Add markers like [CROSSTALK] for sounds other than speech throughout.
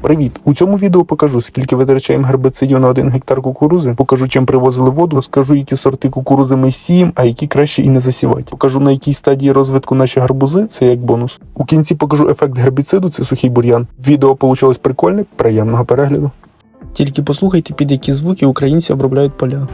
Привіт! У цьому відео покажу, скільки витрачаємо гербицидів на один гектар кукурузи. Покажу, чим привозили воду. Розкажу, які сорти кукурузи ми сіємо, а які краще і не засівати. Покажу на якій стадії розвитку наші гарбузи. Це як бонус. У кінці покажу ефект гербіциду. Це сухий бур'ян. Відео вийшло прикольне. Приємного перегляду. Тільки послухайте, під які звуки українці обробляють поля.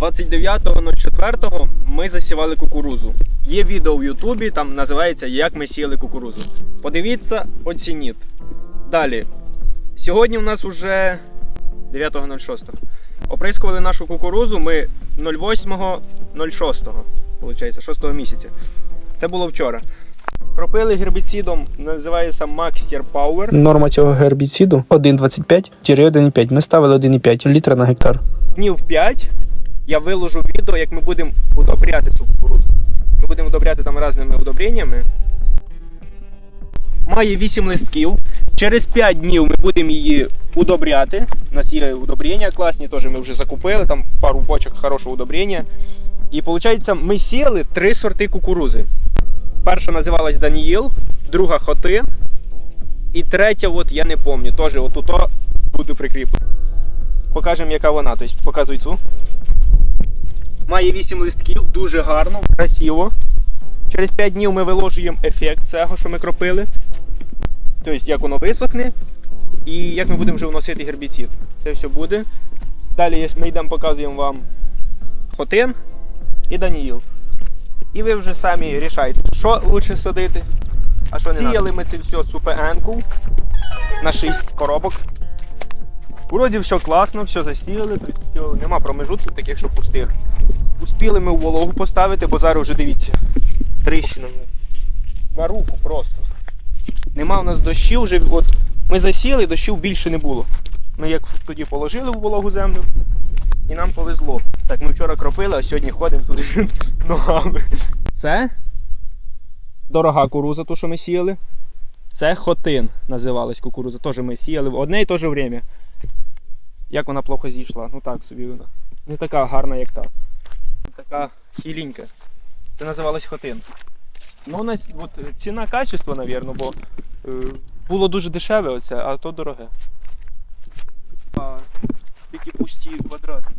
29.04 ми засівали кукурузу. Є відео в Ютубі, там називається Як ми сіяли кукурузу. Подивіться, оцініть. Далі. Сьогодні у нас уже 9.06. Оприскували нашу кукурузу ми 08.06, виходить, 6 місяця. Це було вчора. Кропили гербіцидом, називається Maxter Power. Норма цього гербіциду 1,25-1,5. Ми ставили 1,5 літра на гектар. днів 5 я виложу відео, як ми будемо удобряти цю кукурудзу. Ми будемо удобряти там різними удобреннями. Має 8 листків. Через 5 днів ми будемо її удобряти. У нас є удобрення класні, теж ми вже закупили, там пару бочок хорошого удобрення. І виходить, ми сіяли три сорти кукурузи. Перша називалась Даніїл, друга Хотин. І третя, от я не пам'ятаю, теж отут буду прикріплено. Покажемо, яка вона. Тобто, показуй цю. Має 8 листків, дуже гарно, красиво. Через 5 днів ми виложуємо ефект цього, що ми кропили. Тобто, як воно висохне. І як ми будемо вже вносити гербіцид. Це все буде. Далі ми йдемо, показуємо вам хотин і Даніїл. І ви вже самі рішайте, що краще садити, а що не Сіяли ми це все супенку на 6 коробок. Вроді все класно, все засіяли, тобто все, нема промежутків таких, що пустих. Успіли ми в вологу поставити, бо зараз вже дивіться. Тріщина. На руку просто. Нема у нас дощів, вже от ми засіяли, дощів більше не було. Ми як тоді положили в вологу землю і нам повезло. Так, ми вчора кропили, а сьогодні ходимо туди [LAUGHS] ногами. Це дорога кукуруза, ту, що ми сіяли. Це хотин називалась кукуруза. Теж ми сіяли в одне і те же время. Як вона плохо зійшла. Ну так собі вона. Не така гарна, як та. Така хіленька. Це називалось хотин. Ну, вона, от, ціна качество, напевно, бо е, було дуже дешеве оце, а то дороге. А, такі пусті квадрати.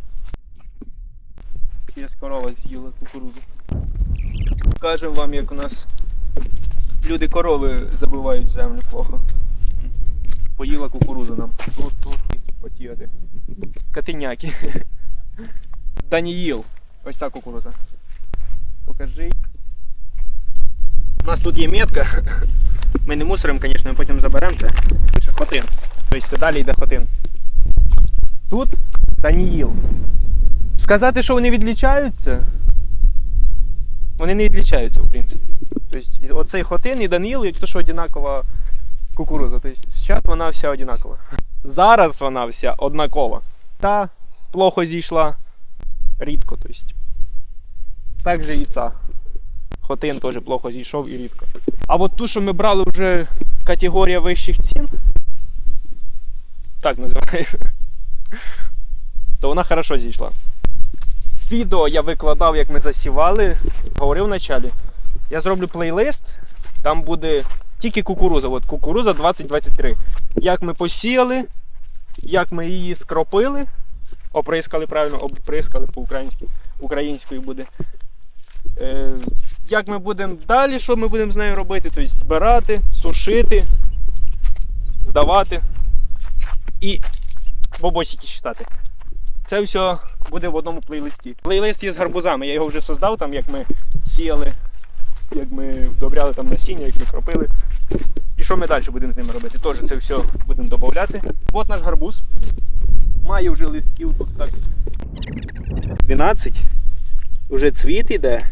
Якась корова з'їла кукурудзу. Покажемо вам, як у нас люди корови забивають землю плохо. Поїла кукурузу нам. Тут, тут. Скотиняки. Даніїл. Ось ця кукуруза. Покажи. У нас тут є метка. Ми не мусоримо, звісно, ми потім заберемо це. Це хотин. Тобто це далі йде хотин. Тут Даніїл. Сказати, що вони відлічаються. Вони не відлічаються, в принципі. Тобто, оцей хотин і Даніїл, як то, що одинакова кукуруза. Тобто, зараз вона вся одинакова. Зараз вона вся однакова. Та плохо зійшла рідко. Тобто. Так же і ця. Хотин теж плохо зійшов і рідко. А от ту, що ми брали вже категорія вищих цін, так називається, то вона хорошо зійшла. Відео я викладав, як ми засівали, говорив в началі. Я зроблю плейлист, там буде тільки кукуруза. От кукуруза 2023. Як ми посіяли, як ми її скропили, оприскали правильно, оприскали по-українськи, українською буде. Е, як ми будемо далі, що ми будемо з нею робити? Тобто збирати, сушити, здавати і бобосики читати. Це все буде в одному плейлисті. Плейлист є з гарбузами, я його вже создав, там, як ми сіяли, як ми вдобряли там насіння, як ми кропили. І що ми далі будемо з ними робити? Теж це все будемо додати. От наш гарбуз. Має вже листків тут так. 12. Вже цвіт іде.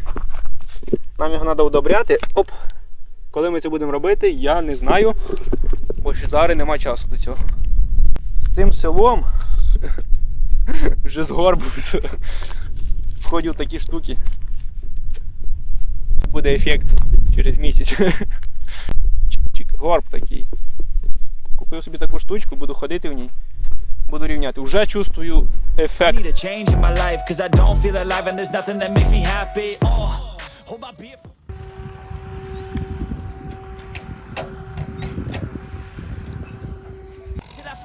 Нам його треба удобряти. Оп. Коли ми це будемо робити, я не знаю. Бо ще зараз нема часу до цього. З цим селом [LAUGHS] вже згорбився. Входю в такі штуки буде ефект через місяць. [LAUGHS] Горб такий. Купив собі таку штучку, буду ходити в ній. Буду рівняти. Уже чувствую ефект.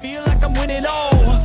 Feel like I'm winning all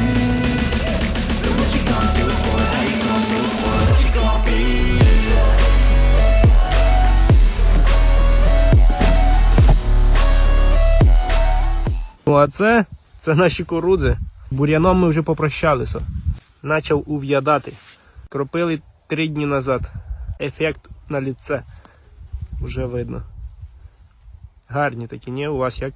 Ну а це, це наші курудзи. Бур'яном ми вже попрощалися. Начав ув'ядати. Кропили три дні назад. Ефект на ліце. Вже видно. Гарні такі, ні? У вас як?